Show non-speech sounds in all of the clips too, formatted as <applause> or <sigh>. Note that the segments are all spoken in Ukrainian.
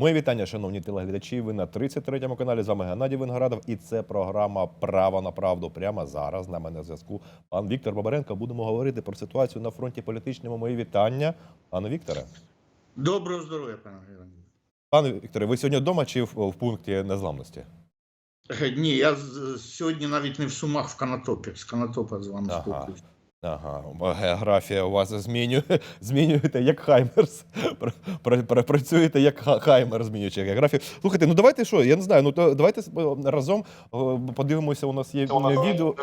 Моє вітання, шановні телеглядачі. Ви на 33-му каналі. З вами Геннадій Виноградов. І це програма Право на правду. Прямо зараз. На зв'язку пан Віктор Бабаренко. Будемо говорити про ситуацію на фронті політичному. Мої вітання. Пане Вікторе. Доброго здоров'я, пане Георгій. Пане Вікторе, ви сьогодні вдома чи в, в пункті незламності? Е, Ні, я сьогодні навіть не в Сумах, в Канатопі. З Канатопа з вами Ага. спілкуюся. Ага, географія у вас змінює, <laughs> змінюєте як Хаймерс. Пр- пр- пр- Працюєте як Хаймер, змінюючи географію. Слухайте, ну давайте що, я не знаю, ну то давайте разом е, подивимося. У нас є відео.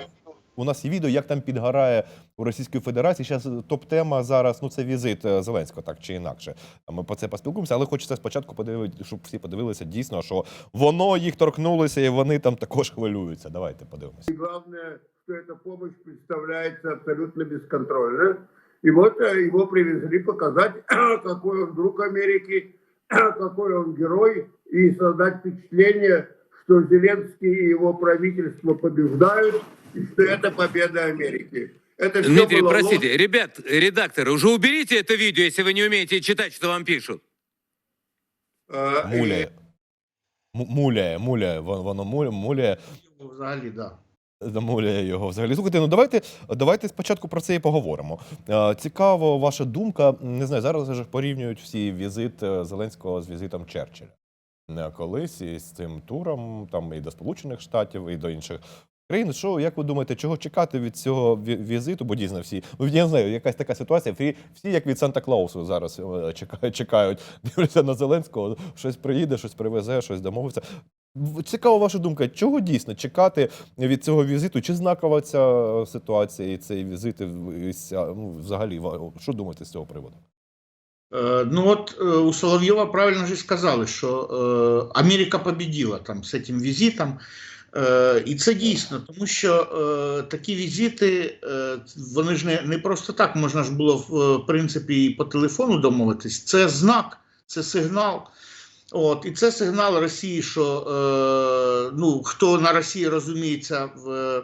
У нас є відео, як там підгорає у Російської Федерації. Зараз топ-тема зараз, ну це візит е, Зеленського, так чи інакше. А Ми про це поспілкуємося, але хочеться спочатку подивитися, щоб всі подивилися дійсно, що воно їх торкнулося, і вони там також хвилюються. Давайте подивимося. И главное, что эта помощь представляется абсолютно бесконтрольно. И вот э, его привезли показать, <clears throat> какой он друг Америки, <clears throat> какой он герой, и создать впечатление, что Зеленский и его правительство побеждают, и что это победа Америки. Это всё Дмитрий, было простите, ребят, редакторы, уже уберите это видео, если вы не умеете читать, что вам пишут. ложь. Э, и Муляє. М- Муляє, муляє, вон- воно муляє, муляє. Взагалі, да. Замовляє його взагалі. Слухайте, ну давайте, давайте спочатку про це і поговоримо. Е, Цікаво, ваша думка. Не знаю, зараз вже порівнюють всі візит е, Зеленського з візитом Черчилля. Не колись і з цим туром, там і до Сполучених Штатів, і до інших країн. Що як ви думаєте, чого чекати від цього візиту? Бо дійсно всі ну, я не знаю, якась така ситуація. Всі, всі як від Санта Клаусу зараз е, чекають, чекають, <laughs> дивляться на Зеленського, щось приїде, щось привезе, щось домовиться. Цікава ваша думка, чого дійсно чекати від цього візиту? Чи знакова ця ситуація і цей візит? і ця, ну, взагалі, що думаєте з цього приводу? Е, Ну от е, у Соловйова правильно же сказали, що Америка победила там з цим візитом. Е, і це дійсно, тому що е, такі візити, е, вони ж не, просто так можна ж було в принципі і по телефону домовитись. Це знак, це сигнал. От, і це сигнал Росії, що е, ну, хто на Росії розуміється в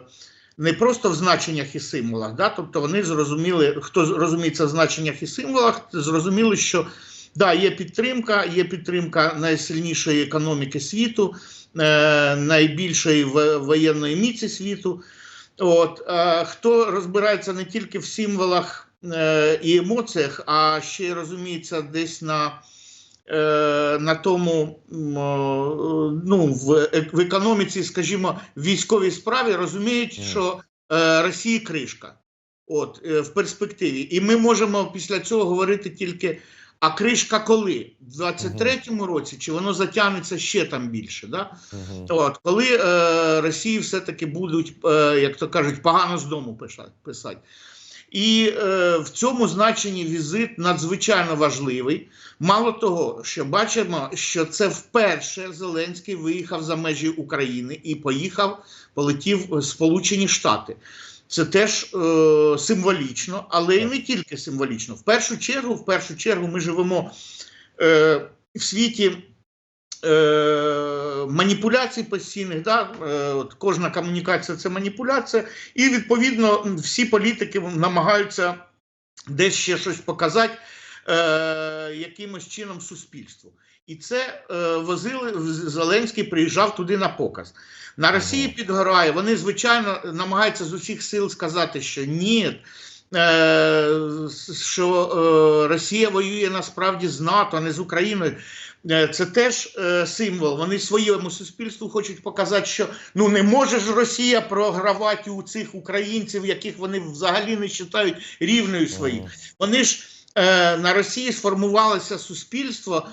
не просто в значеннях і символах, да? тобто вони зрозуміли, хто розуміється в значеннях і символах, зрозуміли, що да, є підтримка, є підтримка найсильнішої економіки світу, е, найбільшої в- воєнної міці світу. От, е, хто розбирається не тільки в символах е, і емоціях, а ще й розуміється десь на, е, на тому, ну, в, е- в економіці, скажімо, в військовій справі, розуміють, що е, Росії кришка. От, е, в перспективі. І ми можемо після цього говорити тільки. А кришка коли? В 23-му році, чи воно затягнеться ще там більше? Да? От, коли е, Росії все-таки будуть, е, як то кажуть, погано з дому писати. писати. І е, в цьому значенні візит надзвичайно важливий. Мало того, що бачимо, що це вперше Зеленський виїхав за межі України і поїхав, полетів в Сполучені Штати. Це теж е, символічно, але і не тільки символічно. В першу чергу, в першу чергу, ми живемо е, в світі е, маніпуляцій постійних. Да? Е, от кожна комунікація це маніпуляція, і відповідно всі політики намагаються десь ще щось показати е, якимось чином суспільству. І це е, возили Зеленський приїжджав туди на показ. На Росії підгорає. Вони звичайно намагаються з усіх сил сказати, що ні. е, Що е, Росія воює насправді з НАТО, а не з Україною. Е, Це теж е, символ. Вони своєму суспільству хочуть показати, що ну не може ж Росія програвати у цих українців, яких вони взагалі не вважають рівною своїм. Вони ж е, на Росії сформувалося суспільство,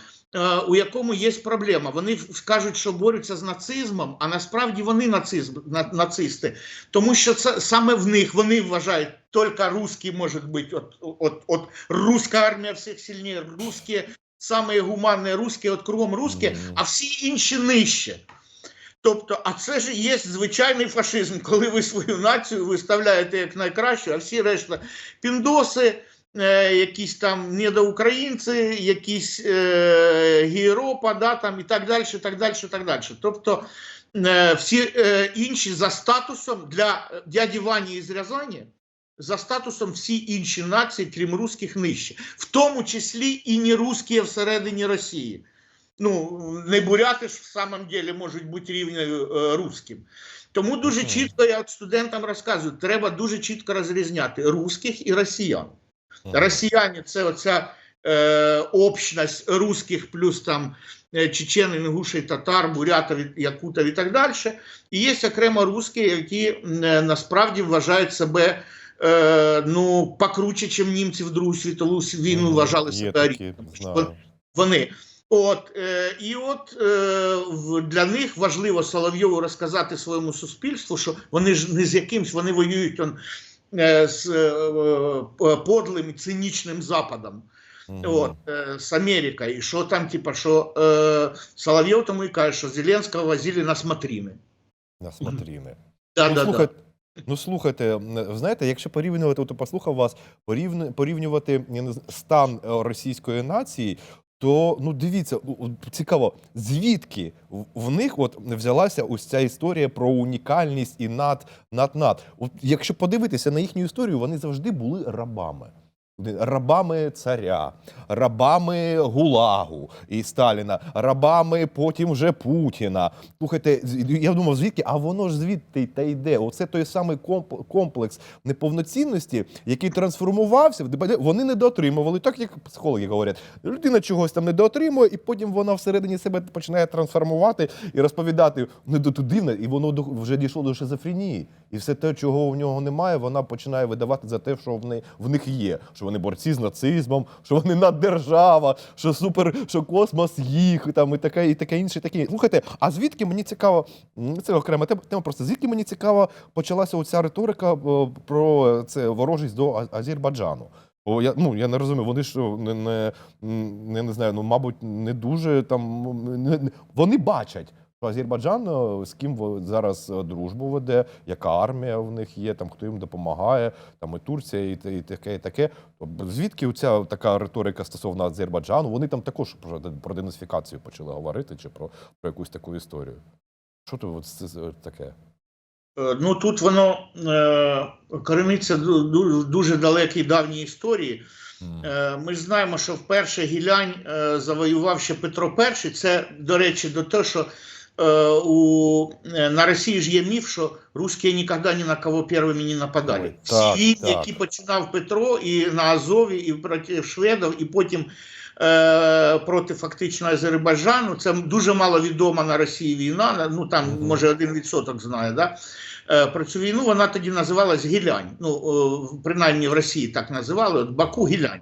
у якому є проблема. Вони кажуть, що борються з нацизмом, а насправді вони нацизм, на, нацисти. Тому що це саме в них вони вважають, тільки русські можуть бути. От, от, от руська армія всіх сильніше, русські, саме гуманне русські, от кругом русські, а всі інші нижче. Тобто, а це ж є звичайний фашизм, коли ви свою націю виставляєте як найкращу, а всі решта піндоси, е, якісь там недоукраїнці, якісь е, гієропа, да, там, і так далі, так далі, так далі. Тобто е, всі е, інші за статусом для дяді Вані із Рязані, за статусом всі інші нації, крім русських, нижче, в тому числі і не русські всередині Росії. ну, не буряти ж в самом деле можуть бути рівнею е, русським. Тому дуже чітко я студентам розказую, треба дуже чітко розрізняти русських і росіян. Росіяни це оця е, общність русських плюс там е, чечен, інгушей, татар, бурятів, якутів і так далі. І є окремо русські, які е, насправді вважають себе е, ну, покруче, ніж німці в Другу світову війну вважали себе такі, аріями. Вони. От, е, і от е, для них важливо Соловйову розказати своєму суспільству, що вони ж не з якимсь, вони воюють он, е, з е, е, подлим цинічним Западом, Мгм. от, е, з Америкою. І що там, типа, що е, Соловйов тому і каже, що Зеленського возили на смотрини. На смотрини. <clears throat> Да, ну, да, слухайте, ну слухайте, знаєте, якщо порівнювати, от послухав вас, порівню- порівнювати стан російської нації, то ну дивіться, цікаво, звідки в них от взялася ось ця історія про унікальність і над над над. От якщо подивитися на їхню історію, вони завжди були рабами. Рабами царя, рабами Гулагу і Сталіна, рабами потім вже Путіна. Слухайте, я думав, звідки? А воно ж звідти та йде. Оце той самий комп- комплекс неповноцінності, який трансформувався. Вони не доотримували, так як психологи говорять. Людина чогось там не доотримує, і потім вона всередині себе починає трансформувати і розповідати не до дивне, і воно вже дійшло до шизофренії. І все те, чого в нього немає, вона починає видавати за те, що в, неї, в них є. Що вони борці з нацизмом, що вони наддержава, що супер, що космос їх там і таке, і таке інше. Таке. Слухайте, а звідки мені цікаво, це окрема тема, просто звідки мені цікаво почалася оця риторика про це ворожість до Азербайджану. О, я, ну, я не розумію, вони що не, не, не, не знаю, ну, мабуть, не дуже там. Не, вони бачать, Азербайджан е, з ким зараз е, дружбу веде, яка армія в них є, там хто їм допомагає, там і Турція, і, і таке, і таке. Звідки ця така риторика стосовно Азербайджану? Вони там також про, про денацифікацію почали говорити чи про, про якусь таку історію. Що то от це, це таке? Е, Ну тут воно е, корениться в дуже далекій давній історії. Е, Ми ж знаємо, що вперше Гілянь е, завоював ще Петро І. Це, до речі, до того, що е, у, е, на Росії ж є міф, що русські ніколи ні на кого першими не нападали. Всі так, які починав Петро і на Азові, і проти шведів, і потім е, проти фактично Азербайджану, це дуже мало відома на Росії війна, ну там Мгм. може один відсоток знає, да? Е, Про цю війну вона тоді називалась Гілянь. Ну, принаймні в Росії так називали, от Баку Гілянь.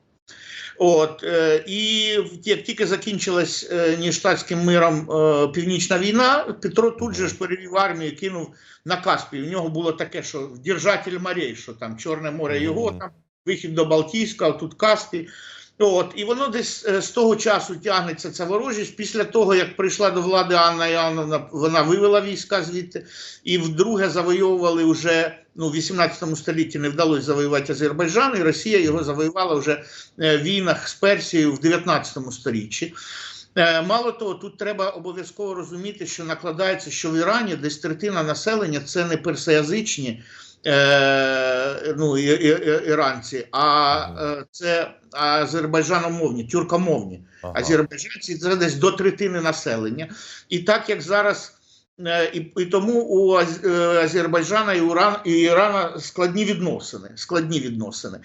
От, е, і як тільки закінчилась е, ніштатським миром е, північна війна, Петро тут же ж перевів армію, кинув на Каспій. У нього було таке, що держатель морей, що там Чорне море його, там вихід до Балтійського, тут Каспій. От, і воно десь е, з того часу тягнеться ця ворожість. Після того, як прийшла до влади Анна Іоанновна, вона вивела війська звідти, і вдруге завойовували вже ну, в 18 столітті не вдалося завоювати Азербайджан, і Росія його завоювала вже е, в війнах з Персією в 19 сторіччі. Е, Мало того, тут треба обов'язково розуміти, що накладається, що в Ірані десь третина населення це не персоязичні е, ну, і, і, і- іранці, а е, це азербайджаномовні, тюркомовні. Ага. Азербайджанці це десь до третини населення. І так як зараз. е, І, і тому у е, Азербайджана і, Уран, і Ірана складні відносини. Складні відносини.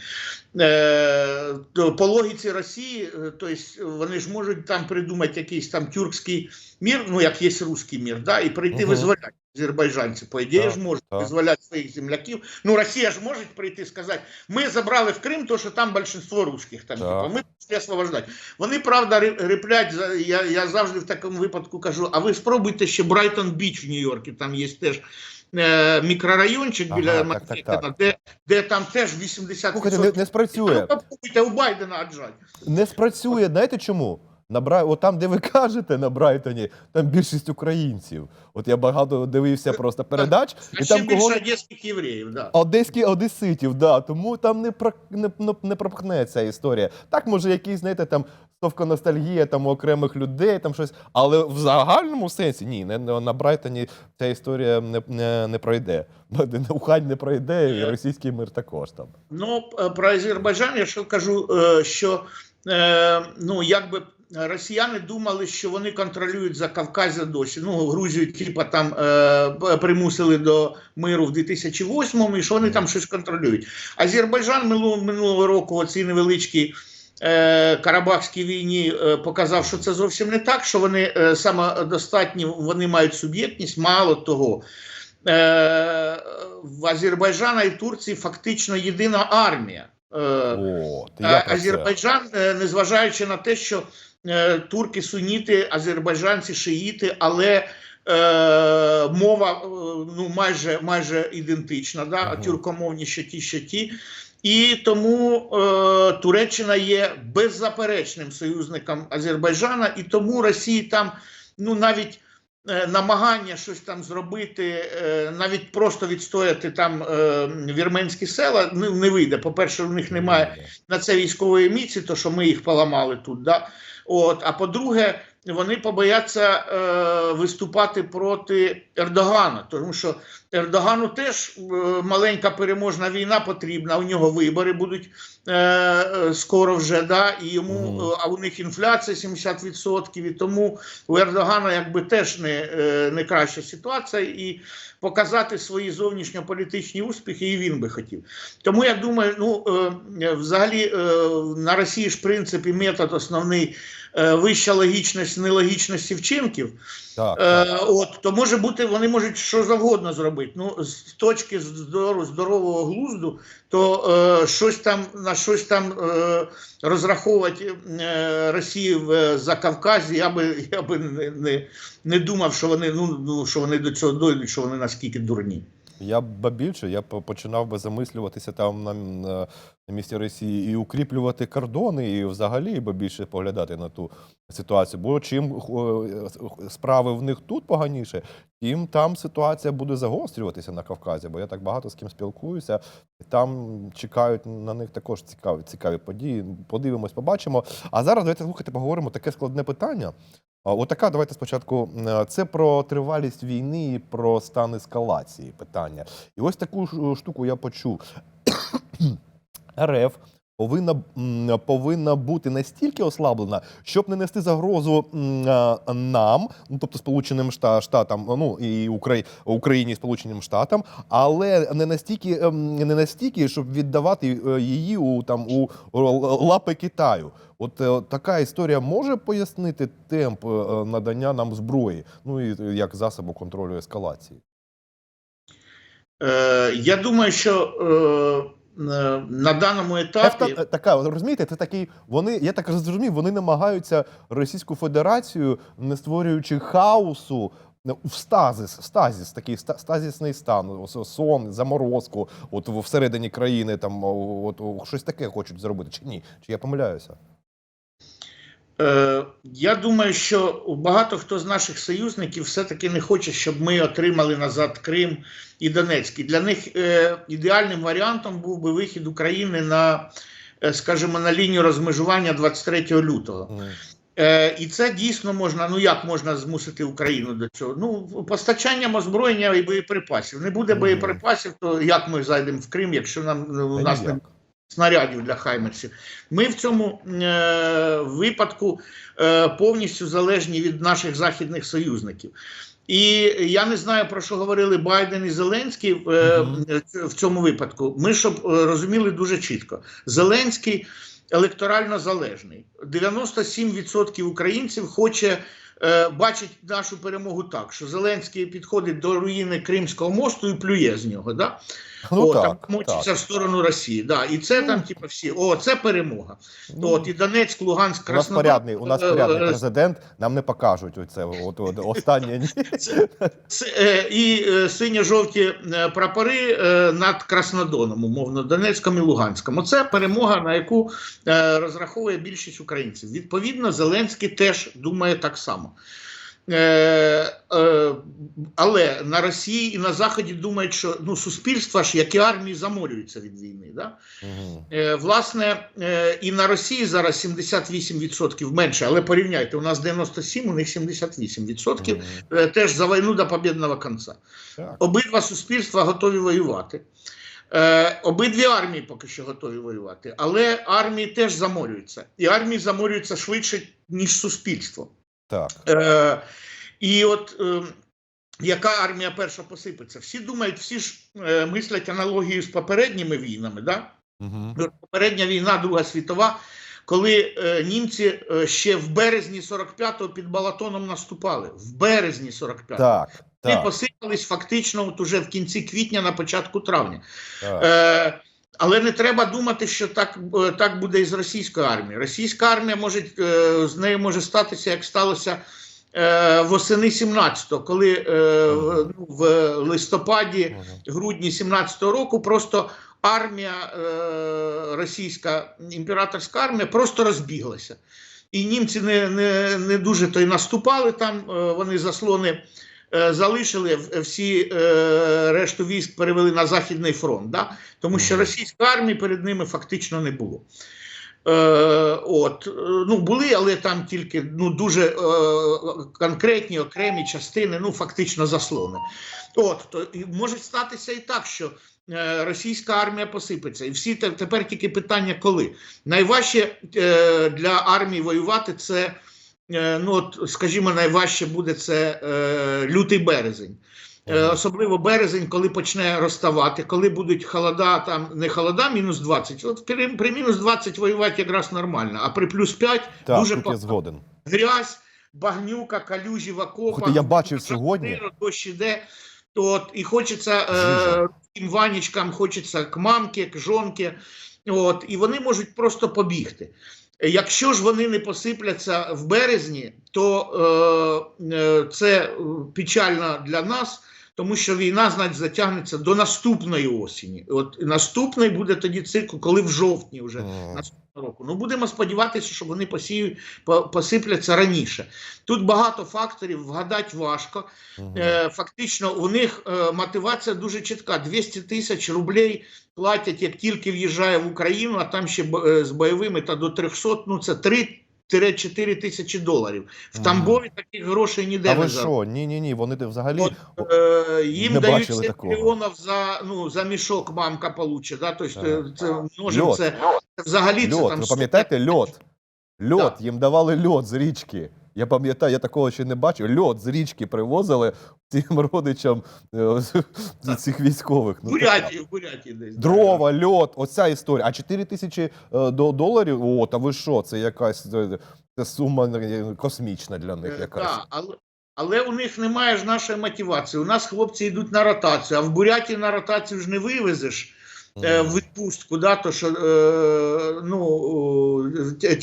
Е, то по логіці Росії, то есть вони ж можуть там придумати якийсь там тюркський мір, ну як є руський мір, да, і прийти Мгм. визволяти азербайджанці. По ідеї ж можуть визволяти своїх земляків. Ну Росія ж може прийти і сказати, ми забрали в Крим, то що там більшинство русських. Там, типу, ми пішли освобождати. Вони, правда, реплять, я, я завжди в такому випадку кажу, а ви спробуйте ще Брайтон Біч в Нью-Йорку, там є теж е, мікрорайончик Ага, біля Манхеттена. Де, де там теж 80% Слухайте, не, не спрацює. Попробуйте у Байдена отжать. Не спрацює. Знаєте чому? На Брай... От там, де ви кажете, на Брайтоні, там більшість українців. От я багато дивився просто передач, і ще там більше кого одеських євреїв, да. одеські одеситів, да. Тому там не про не, не, не пропхне ця історія. Так, може, якісь, знаєте, там стовка ностальгія там у окремих людей, там щось. Але в загальному сенсі ні, не, на Брайтоні ця історія не, не, не пройде. <laughs> Ухань не пройде, і російський мир також там. Ну, е, про Азербайджан я що кажу, е, що е, ну, якби росіяни думали, що вони контролюють за Кавказя досі. Ну, Грузію, типа там е, примусили до миру в 2008-му, і що вони там щось контролюють. Азербайджан минулого, минулого року, оцій невеличкій е, Карабахській війні, е, показав, що це зовсім не так, що вони е, самодостатні, вони мають суб'єктність. Мало того, в Азербайджана і Турції фактично єдина армія. О. Азербайджан, незважаючи на те, що турки суніти, азербайджанці шиїти, але е, мова е, ну, майже, майже ідентична, да? Мгм. тюркомовні що ті, що ті. І тому е, Туреччина є беззаперечним союзником Азербайджана, і тому Росії там ну навіть е, намагання щось там зробити, е, навіть просто відстояти там е, вірменські села, ну, не вийде. По-перше, у них немає на це військової міці, то що ми їх поламали тут. Да? От, а по-друге, вони побояться е, виступати проти Ердогана, тому що Ердогану теж е, маленька переможна війна потрібна. У нього вибори будуть е, е, скоро вже. Да? І йому, е, а у них інфляція 70%, і тому у Ердогана якби теж не, е, не краща ситуація, і показати свої зовнішньополітичні успіхи, і він би хотів. Тому я думаю, ну е, взагалі е, на Росії ж принцип і метод основний вища логічність нелогічності вчинків. Так, Е, так. от то може бути, вони можуть що завгодно зробити. Ну з точки здоров, здорового глузду, то е, щось там на щось там е, розраховувати е, Росії в Закавказі. Я би я би не, не, не думав, що вони ну, ну що вони до цього дойдуть, що вони наскільки дурні. Я б більше, я б починав би замислюватися там на, на, місці Росії і укріплювати кордони, і взагалі би більше поглядати на ту ситуацію. Бо чим е, справи в них тут поганіше, тим там ситуація буде загострюватися на Кавказі. Бо я так багато з ким спілкуюся, і там чекають на них також цікаві, цікаві події. Подивимось, побачимо. А зараз давайте слухайте, поговоримо таке складне питання. Отака, давайте спочатку. е, Це про тривалість війни і про стан ескалації питання. І ось таку ж штуку я почув. <coughs> РФ повинна, повинна бути настільки ослаблена, щоб не нести загрозу нам, ну тобто Сполученим Шта- Штатам, ну і Украї- Україні, Сполученим Штатам, але не настільки, ем, не настільки, щоб віддавати е, її у там у лапи Китаю. От е, така історія може пояснити темп е, надання нам зброї, ну і е, як засобу контролю ескалації. Е, я думаю, що е, е, на даному етапі. Тобто, е, така, розумієте, це такий. Вони, я так зрозумів, вони намагаються Російську Федерацію, не створюючи хаосу. е, В стазис, стазіс, такий стазісний стан, сон, заморозку, от всередині країни там от, щось таке хочуть зробити. Чи ні? Чи я помиляюся? Е, я думаю, що багато хто з наших союзників все-таки не хоче, щоб ми отримали назад Крим і Донецьк. І для них е, ідеальним варіантом був би вихід України на, е, скажімо, на лінію розмежування 23 лютого. Е, і це дійсно можна. Ну як можна змусити Україну до цього? Ну постачанням озброєння і боєприпасів. Не буде боєприпасів, то як ми зайдемо в Крим, якщо нам ну, у нас не ніяк. Снарядів для Хаймерсів. Ми в цьому е, випадку е, повністю залежні від наших західних союзників. І я не знаю про що говорили Байден і Зеленський е, в цьому випадку. Ми щоб е, розуміли дуже чітко. Зеленський електорально залежний. 97% українців хоче. Е, Бачить нашу перемогу так, що Зеленський підходить до руїни Кримського мосту і плює з нього. Да? Ну, о, так, там мочиться так. в сторону Росії. Да. І це там, типу, всі, о, це перемога. Ну, От, і Донецьк, Луганськ, у нас порядний, у нас е, порядний е, президент. Нам не покажуть оце. От, от останнє. <laughs> Це, це, е, і е, синьо-жовті прапори е, над Краснодоном, умовно, Донецьком і Луганськом. Оце перемога, на яку е, розраховує більшість українців. Відповідно, Зеленський теж думає так само. Е, е, але на Росії і на Заході думають, що ну, суспільства ж, як і армії, заморюються від війни. Да? Е, Власне, е, і на Росії зараз 78% менше, але порівняйте, у нас 97, у них 78%. Мгм. Е, Теж за війну до побєдного кінця. Так. Обидва суспільства готові воювати. Е, обидві армії поки що готові воювати, але армії теж заморюються. І армії заморюються швидше, ніж суспільство. Так. Е, і от е, яка армія перша посипеться? Всі думають, всі ж е, мислять аналогію з попередніми війнами. Да? Угу. Попередня війна, Друга світова, коли е, німці е, ще в березні 45-го під Балатоном наступали. В березні 45-го. Так. Вони посипались фактично от уже в кінці квітня, на початку травня. так. Е, але не треба думати, що так, е, так буде і з російською армією. Російська армія може е, з нею може статися, як сталося е, восени 17-го, коли в- ну, в листопаді, грудні 17-го року просто армія російська імператорська армія просто розбіглася. І німці не, не, не дуже то й наступали там, вони заслони залишили, всі е, решту військ перевели на Західний фронт, да? тому що російської армії перед ними фактично не було. Е, от, е, ну, були, але там тільки ну, дуже е, конкретні окремі частини, ну фактично заслони. От, то, і може статися і так, що е, російська армія посипеться. І всі тепер тільки питання, коли. Найважче е, для армії воювати це, е, ну, от, скажімо, найважче буде це е, лютий березень. Е, Особливо березень, коли почне розставати, коли будуть холода, там не холода, мінус 20. От при, при мінус 20 воювати якраз нормально, а при плюс 5 Так, дуже погано. згоден. грязь, багнюка, калюжі в окопах. Я бачив сьогодні. Дощ іде. От, і хочеться е, ванічкам, хочеться к мамки, к жонки. От, і вони можуть просто побігти. Якщо ж вони не посипляться в березні, то е, е, це е, печально для нас, тому що війна, значить, затягнеться до наступної осені. От наступний буде тоді цикл, коли в жовтні вже Мгм. наступного року. Ну будемо сподіватися, що вони посіють, посипляться раніше. Тут багато факторів, вгадати важко. Мгм. Е, Фактично, у них е, мотивація дуже чітка: 200 тисяч рублей платять, як тільки в'їжджає в Україну, а там ще е, з бойовими та до 300, ну це 3-4 тисячі доларів. В. Тамбові таких грошей ніде А не ви зараз. що? Ні, ні, ні. Вони взагалі. От, Е, їм Не дають бачили 7 такого. мільйонів за, ну, за мішок мамка получить. Да? Тобто, Ага. е, це множим Льот. це взагалі це там ви пам'ятаєте льот? Льот, Да. їм давали льот з річки. Я пам'ятаю, я такого ще не бачив. Льот з річки привозили тим родичам е, цих військових. Ну, Бурятії, в Бурятії десь. Дрова, льот, оця історія. А 4 тисячі е, до доларів. О, та ви що? Це якась е, це сума космічна для них. Якась. да, але, але у них немає ж нашої мотивації. У нас хлопці йдуть на ротацію, а в Бурятії на ротацію ж не вивезеш в відпустку, да, то що е, ну,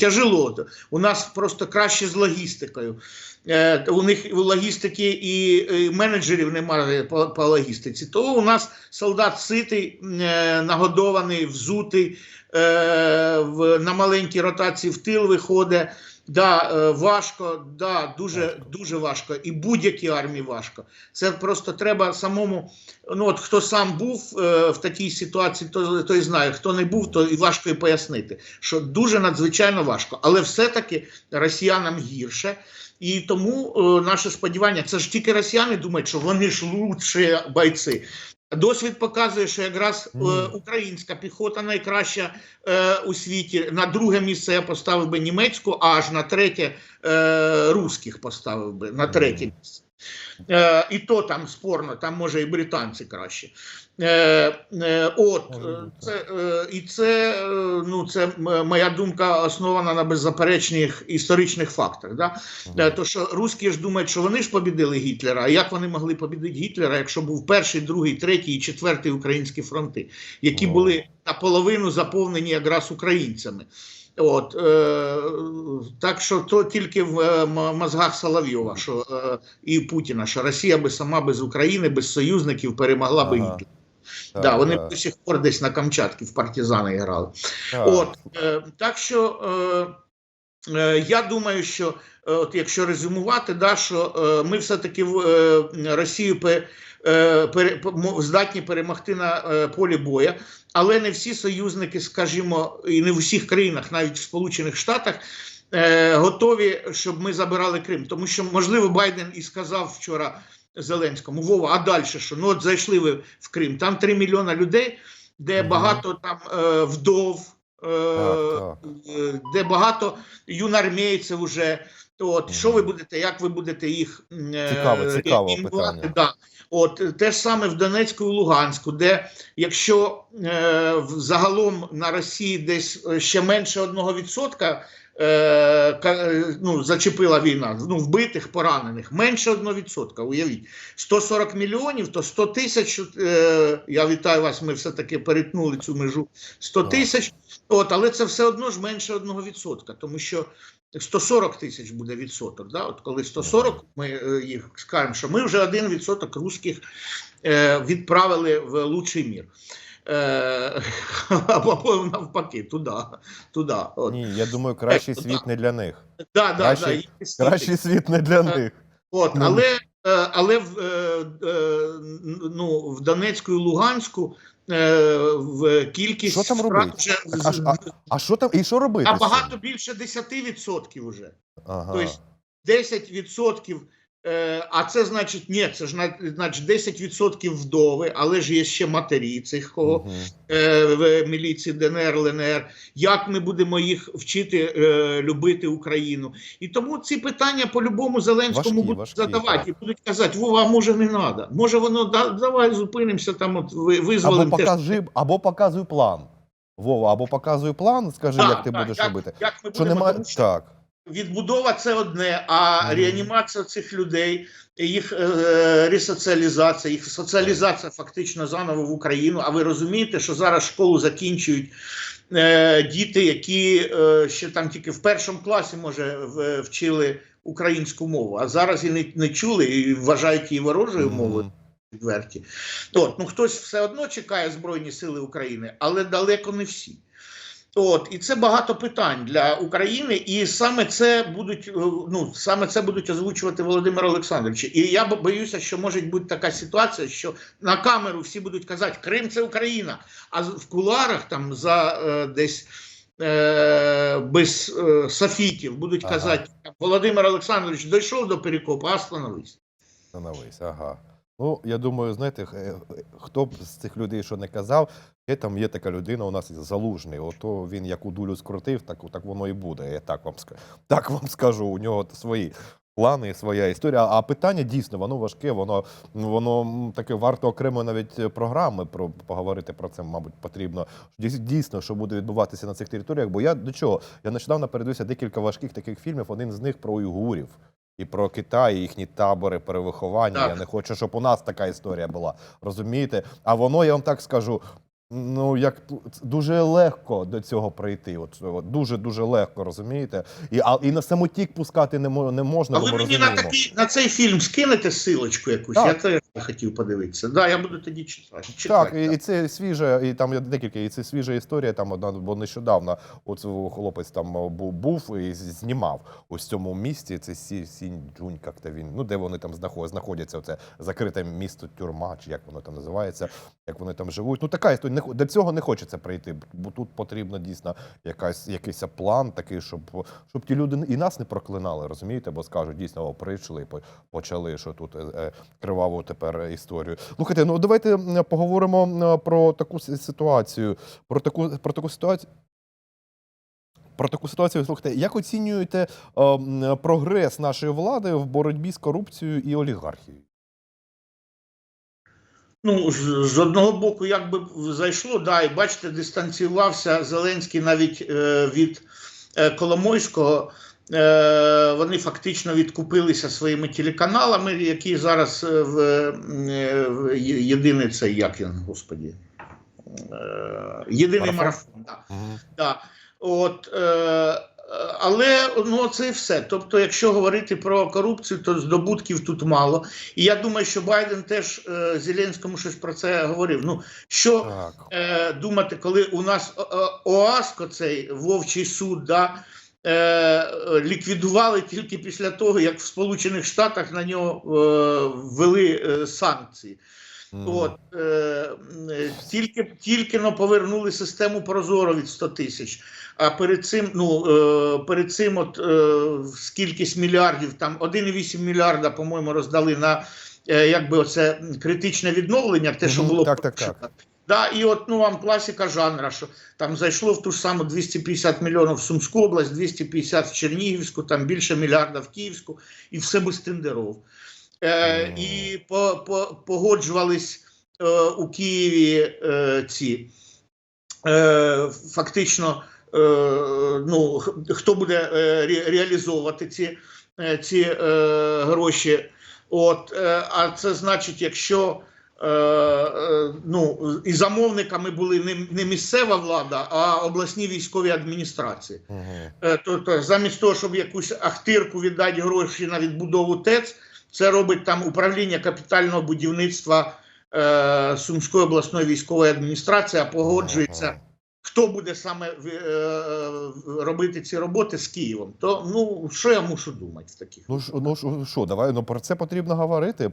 тяжело. У нас просто краще з логістикою. Е, у них у логістики і, і менеджерів немає по, по логістиці. То у нас солдат ситий, е, нагодований, взутий, е, в, на маленькій ротації в тил виходить. Да, е, важко, да, дуже, дуже важко. І будь-якій армії важко. Це просто треба самому. Ну от хто сам був е, в такій ситуації, то той знає. Хто не був, то і важко і пояснити, що дуже надзвичайно важко. Але все-таки росіянам гірше. І тому е, наше сподівання, це ж тільки росіяни думають, що вони ж лучші бойці. Досвід показує, що якраз е, українська піхота найкраща е, у світі. На друге місце я поставив би німецьку, а аж на третє е, русських поставив би на третє місце. Е, і то там спорно, там може і британці краще. Е, е, от, е, це, е, і це, е, ну, це моя думка основана на беззаперечних історичних фактах. Да? Мгм. Е, То що русські ж думають, що вони ж побідили Гітлера. А як вони могли побідити Гітлера, якщо був перший, другий, третій і четвертий українські фронти, які Ну. були наполовину заповнені якраз українцями? От, е, так що то тільки в е, мозгах Соловйова, що е, і Путіна, що Росія би сама без України, без союзників перемогла би Ага. Так, да, вони так, до сих пор десь на Камчатці в партизани грали. так. От, е, так що е, я думаю, що е, от якщо резюмувати, да, що е, ми все-таки в е, Росію е, здатні перемогти на е, полі боя, але не всі союзники, скажімо, і не в усіх країнах, навіть в Сполучених Штатах. е, Готові, щоб ми забирали Крим, тому що можливо Байден і сказав вчора Зеленському Вова, а далі що? Ну от зайшли ви в Крим. Там 3 мільйона людей, де багато там е, вдов, Так, так. де багато юнармійців вже. От, що ви будете, як ви будете їх цікаво, е, цікаве питання. Да. От е, те ж саме в Донецьку і Луганську, де якщо е, загалом на Росії десь е, ще менше 1% е, е, ну, зачепила війна, ну, вбитих, поранених, менше 1%, уявіть. 140 мільйонів, то 100 тисяч, е, я вітаю вас, ми все-таки перетнули цю межу 100 тисяч, от, але це все одно ж менше 1%, тому що 140 тисяч буде відсоток. Да? От коли 140, ми е, їх скажемо, що ми вже 1% русських е, відправили в лучший мір. Е, <laughs> або навпаки, туди. туди. От. Ні, я думаю, кращий Так, світ не для них. Да, да, кращий- да. Кращий світ не для них. От, Ну, але, е, але в, е, е, ну, в Донецьку і Луганську е, в кількість Що там робить? вже Так, а А що там? І що робити? з набагато більше 10% вже. Ага. Тобто 10%, е, а це значить, ні, це ж на- значить 10% вдови, але ж є ще матері цих, кого е, в міліції ДНР, ЛНР, як ми будемо їх вчити е, любити Україну. І тому ці питання по-любому Зеленському Важкі, будуть важкі, задавати так. і будуть казати, Вова, може не треба. Може воно да, давай зупинимося там, от ви- Або визволимо. те, покажи, або показуй план. Вова, або показуй план, скажи, Так, як ти так, будеш як, робити. Як ми Що будемо, немає. Так. Відбудова це одне, а реанімація цих людей, їх е, ресоціалізація, їх соціалізація фактично заново в Україну. А ви розумієте, що зараз школу закінчують е, діти, які е, ще там тільки в першому класі, може, в- вчили українську мову, а зараз і не, не чули і вважають її ворожою мовою відверті. От, ну хтось все одно чекає Збройні Сили України, але далеко не всі. От, і це багато питань для України, і саме це будуть е, ну саме це будуть озвучувати Володимир Олександрович. І я боюся, що може бути така ситуація, що на камеру всі будуть казати Крим це Україна, а в куларах там за е, десь. е, Без е, софітів будуть Ага. казати Володимир Олександрович дійшов до перекопу, а остановись. Становись, ага. Ну, я думаю, знаєте, е, хто б з цих людей що не казав, є там є така людина, у нас залужний. Ото він яку дулю скрутив, так, так воно і буде. Я так вам скажу. Так вам скажу, у нього свої плани, своя історія. А питання дійсно, воно важке, воно, воно таке варто окремо навіть е, програми про поговорити про це, мабуть, потрібно. Дійсно, що буде відбуватися на цих територіях. Бо я до чого? Я нещодавно передивився декілька важких таких фільмів. Один з них про уйгурів. І про Китай, і їхні табори перевиховання. Так. Я не хочу, щоб у нас така історія була. Розумієте? А воно, я вам так скажу, ну як дуже легко до цього прийти. От от дуже дуже легко, розумієте? І а і на самотік пускати не не можна. А ви мені на такий на цей фільм скинете силочку якусь? Так. Я теж хотів подивитися. Да, я буду тоді читати. Так, читати, і, це свіжа, і там є декілька, і це свіжа історія. Там одна, бо нещодавно от хлопець там був, був і знімав ось цьому місті. Це Сі, Сінджунь, як то він, ну де вони там знаход- знаходяться. Це закрите місто тюрма, чи як воно там називається, як вони там живуть. Ну така історія. Не до цього не хочеться прийти, бо тут потрібно дійсно якась якийсь план такий, щоб, щоб ті люди і нас не проклинали, розумієте? Бо скажуть, дійсно, о, прийшли, по- почали, що тут е, е, криваву тепер історію. Слухайте, ну давайте поговоримо про таку ситуацію. Про таку, про таку ситуацію. Про таку ситуацію, слухайте, як оцінюєте е, прогрес нашої влади в боротьбі з корупцією і олігархією? Ну, з, одного боку, як би зайшло, да, і бачите, дистанціювався Зеленський навіть е, від е, Коломойського. Е, вони фактично відкупилися своїми телеканалами, які зараз е, в, е, в є- єдиний цей, як він, господі. Е, єдиний Марафон? марафон. да. Да. От, е, але ну, це і все. Тобто, якщо говорити про корупцію, то здобутків тут мало. І я думаю, що Байден теж е, Зеленському щось про це говорив. Ну, що е, думати, коли у нас е, е, ОАСКО, цей вовчий суд, да, е, е, ліквідували тільки після того, як в Сполучених Штатах на нього е, ввели е, санкції. М. От, е, тільки, тільки но повернули систему Прозоро від 100 тисяч. А перед цим, ну, е, перед цим от, е, скількись мільярдів, там 1,8 мільярда, по-моєму, роздали на е, якби оце критичне відновлення, те, що було так, так, так. Да, і от ну вам класика жанра, що там зайшло в ту ж саму 250 мільйонів в Сумську область, 250 в Чернігівську, там більше мільярда в Київську, і все без тендерів. Е, і по, по, погоджувались е, у Києві е, ці е, фактично, е, ну, хто буде е, ре- реалізовувати ці, е, ці е, гроші. От, е, а це значить, якщо е, е, ну, і замовниками були не, не місцева влада, а обласні військові адміністрації. Мгм. Е, то, то замість того, щоб якусь ахтирку віддати гроші на відбудову ТЕЦ, це робить там управління капітального будівництва е, Сумської обласної військової адміністрації, а погоджується. Хто буде саме е, е, робити ці роботи з Києвом. То ну що я мушу думати в таких? Ну ну що, давай, ну про це потрібно говорити.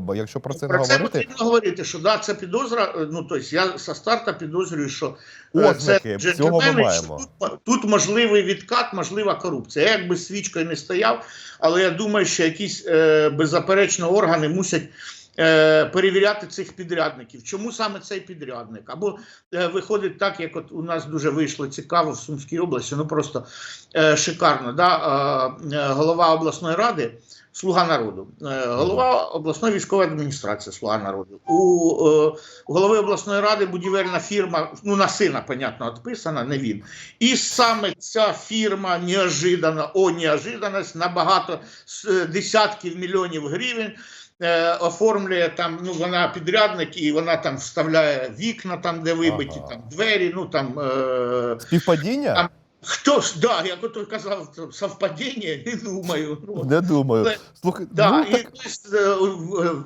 Бо якщо про це не це говорити, потрібно говорити, що да, це підозра. е, Ну тобто я со старта підозрюю, що е, Ознаки цього ми маємо. Тут, тут можливий відкат, можлива корупція. Я якби свічкою не стояв, але я думаю, що якісь е, беззаперечно органи мусять. Е, Перевіряти цих підрядників. Чому саме цей підрядник? Або е, виходить так, як от у нас дуже вийшло цікаво в Сумській області, ну просто е, шикарно. Да? Голова обласної ради, слуга народу, голова обласної військової адміністрації, слуга народу. У е, голови обласної ради будівельна фірма, ну на сина, понятно, відписана, не він. І саме ця фірма неожиданно, о, неожиданність, набагато с- е, десятків мільйонів гривень. Е, оформлює там, ну вона підрядник, і вона там вставляє вікна, там де вибиті, Ага. там двері. Ну там е, співпадіння? Там- хто ж да, як ото казав, совпадіння, не думаю. Ну, Не думаю. Але- Слухай, да, ну, так, тобто,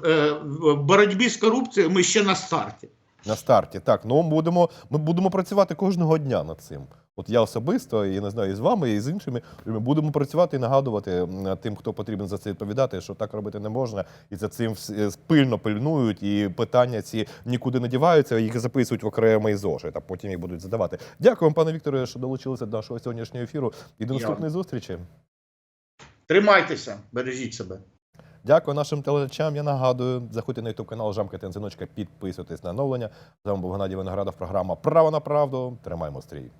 е, е, в боротьбі з корупцією ми ще на старті. на старті. Так, ну будемо, ми будемо працювати кожного дня над цим. От я особисто, і не знаю, і з вами, і з іншими людьми будемо працювати і нагадувати тим, хто потрібен за це відповідати, що так робити не можна, і за цим е, пильно пильнують, і питання ці нікуди не діваються, їх записують в окремий зошит, а потім їх будуть задавати. Дякую вам, пане Вікторе, що долучилися до нашого сьогоднішнього ефіру. І до наступної зустрічі. Тримайтеся, бережіть себе. Дякую нашим телеглядачам. Я нагадую, заходьте на YouTube канал, жамкайте на дзвіночка, підписуйтесь на оновлення. З вами був Геннадій Виноградов, програма Право на правду. Тримаємо стрій.